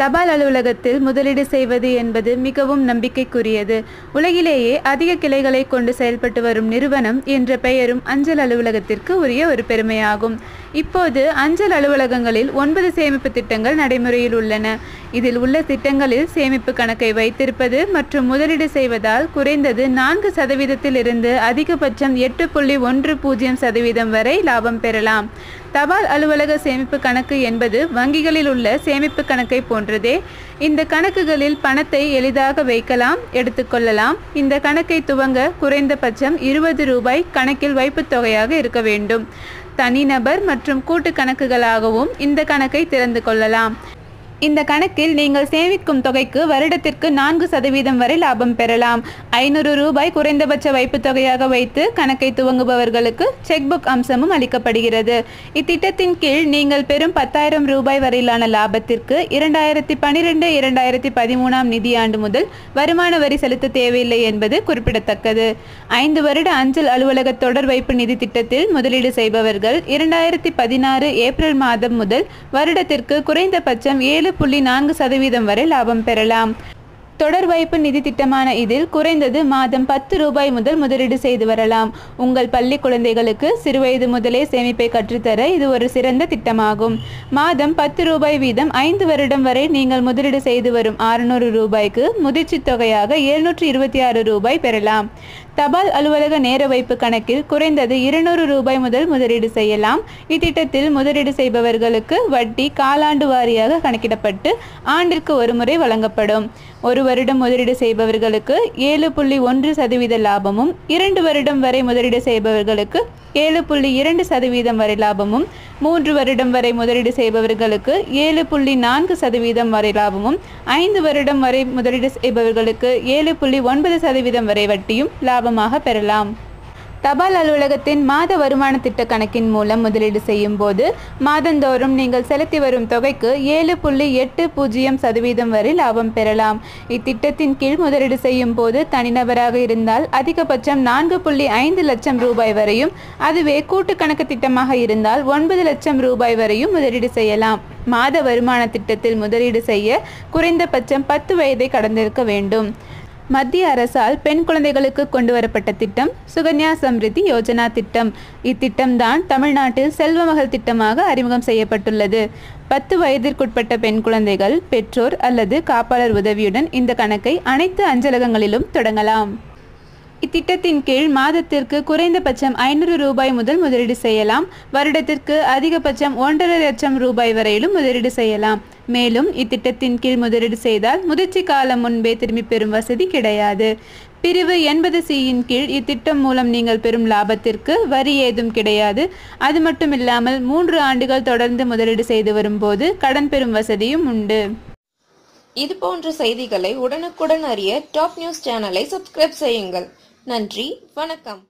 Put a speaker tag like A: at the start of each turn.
A: தபால் அலுவலகத்தில் முதலீடு செய்வது என்பது மிகவும் நம்பிக்கைக்குரியது. உலகிலேயே அதிக கிளைகளை கொண்டு செயல்பட்டு வரும் நிறுவனம் என்ற பெயரும் அஞ்சல் அலுவலகத்திற்கு உரிய ஒரு பெருமையாகும். இப்போது அஞ்சல் அலுவலகங்களில் ஒன்பது சேமிப்பு திட்டங்கள் நடைமுறையில் உள்ளன. இதில் உள்ள திட்டங்களில் சேமிப்பு கணக்கை வைத்திருப்பது மற்றும் முதலீடு செய்வதால் குறைந்தது நான்கு சதவீதத்தில் இருந்து அதிகபட்சம் எட்டு புள்ளி ஒன்று பூஜ்ஜியம் சதவீதம் வரை லாபம் பெறலாம். தபால் அலுவலக சேமிப்பு கணக்கு என்பது வங்கிகளில் உள்ள சேமிப்பு கணக்கை போன்றதே. இந்த கணக்குகளில் பணத்தை எளிதாக வைக்கலாம் எடுத்துக்கொள்ளலாம் இந்த கணக்கை துவங்க குறைந்தபட்சம் இருபது ரூபாய் கணக்கில் வைப்புத் தொகையாக இருக்க வேண்டும். தனிநபர் மற்றும் கூட்டு கணக்குகளாகவும் இந்த கணக்கை திறந்து கொள்ளலாம். இந்த கணக்கில் நீங்கள் சேமிக்கும் தொகைக்கு வருடத்திற்கு நான்கு சதவீதம் வரை லாபம் பெறலாம். ஐநூறு ரூபாய் குறைந்தபட்ச வைப்பு தொகையாக வைத்து கணக்கை துவங்குபவர்களுக்கு செக் புக் அம்சமும் அளிக்கப்படுகிறது. இத்திட்டத்தின் கீழ் நீங்கள் பெறும் பத்தாயிரம் ரூபாய் வரையிலான லாபத்திற்கு இரண்டாயிரத்தி பனிரெண்டு இரண்டாயிரத்தி பதிமூணாம் நிதியாண்டு முதல் வருமான வரி செலுத்த தேவையில்லை என்பது குறிப்பிடத்தக்கது. ஐந்து வருட அஞ்சல் அலுவலக தொடர் வைப்பு நிதி திட்டத்தில் முதலீடு செய்பவர்கள் இரண்டாயிரத்தி பதினாறு ஏப்ரல் மாதம் முதல் வருடத்திற்கு குறைந்தபட்சம் ஏழு புள்ளி நான்கு சதவீதம் வரை லாபம் பெறலாம். தொடர் வைப்பு நிதி திட்டமான இதில் குறைந்தது மாதம் பத்து ரூபாய் முதல் முதலீடு செய்து வரலாம். உங்கள் பள்ளி குழந்தைகளுக்கு சிறுவயது முதலே சேமிப்பை கற்றுத்தர இது ஒரு சிறந்த திட்டமாகும். மாதம் பத்து ரூபாய் வீதம் ஐந்து வருடம் வரை நீங்கள் முதலீடு செய்து வரும் அறுநூறு ரூபாய்க்கு முதிர்ச்சி தொகையாக எழுநூற்றி இருபத்தி ஆறு ரூபாய் பெறலாம். தபால் அலுவலக நேர வைப்பு கணக்கில் குறைந்தது இருநூறு ரூபாய் முதல் முதலீடு செய்யலாம். இத்திட்டத்தில் முதலீடு செய்பவர்களுக்கு வட்டி காலாண்டு வாரியாக கணக்கிடப்பட்டு ஆண்டிற்கு ஒரு முறை வழங்கப்படும். ஒரு வருடம் முதலீடு செய்பவர்களுக்கு ஏழு புள்ளி ஒன்று சதவீத லாபமும் இரண்டு வருடம் வரை முதலீடு செய்பவர்களுக்கு ஏழு புள்ளி இரண்டு சதவீதம் வரை லாபமும் மூன்று வருடம் வரை முதலீடு செய்பவர்களுக்கு ஏழு புள்ளி நான்கு சதவீதம் வரை லாபமும் ஐந்து வருடம் வரை முதலீடு செய்பவர்களுக்கு ஏழு புள்ளி ஒன்பது சதவீதம் வரை வட்டியும் லாபமாக பெறலாம். தபால் அலுவலகத்தின் மாத வருமான திட்ட கணக்கின் மூலம் முதலீடு செய்யும் போது மாதந்தோறும் நீங்கள் செலுத்தி வரும் தொகைக்கு ஏழு புள்ளி எட்டு பூஜ்ஜியம் சதவீதம் வரை லாபம் பெறலாம். இத்திட்டத்தின் கீழ் முதலீடு செய்யும் போது தனிநபராக இருந்தால் அதிகபட்சம் நான்கு புள்ளி ஐந்து லட்சம் ரூபாய் வரையும் அதுவே கூட்டு கணக்கு திட்டமாக இருந்தால் ஒன்பது லட்சம் ரூபாய் வரையும் முதலீடு செய்யலாம். மாத வருமான திட்டத்தில் முதலீடு செய்ய குறைந்தபட்சம் பத்து வயதை கடந்திருக்க வேண்டும். மத்திய அரசால் பெண் குழந்தைகளுக்கு கொண்டு வரப்பட்ட திட்டம் சுகன்யா சம்ரிதி யோஜனா திட்டம். இத்திட்டம்தான் தமிழ்நாட்டில் செல்வமகள் திட்டமாக அறிமுகம் செய்யப்பட்டுள்ளது. பத்து வயதிற்குட்பட்ட பெண் குழந்தைகள் பெற்றோர் அல்லது காப்பாளர் உதவியுடன் இந்த கணக்கை அனைத்து அஞ்சலகங்களிலும் தொடங்கலாம். இத்திட்டத்தின் கீழ் மாதத்திற்கு குறைந்தபட்சம் ஐநூறு ரூபாய் முதல் முதலீடு செய்யலாம். வருடத்திற்கு அதிகபட்சம் ஒன்றரை லட்சம் ரூபாய் வரையிலும் முதலீடு செய்யலாம். மேலும் இத்திட்டத்தின் கீழ் முதலீடு செய்தால் முதிர்ச்சி காலம் முன்பே திரும்பி பெறும் வசதி கிடையாது. பிரிவு எண்பது சியின் கீழ் இத்திட்டம் மூலம் நீங்கள் பெறும் லாபத்திற்கு வரி ஏதும் கிடையாது. அது மட்டும் இல்லாமல் மூன்று ஆண்டுகள் தொடர்ந்து முதலீடு செய்து வரும்போது கடன் பெறும் வசதியும் உண்டு.
B: இது போன்ற செய்திகளை உடனுக்குடன் அறிய டாப் நியூஸ் சேனலை சப்ஸ்கிரைப் செய்யுங்கள். நன்றி வணக்கம்.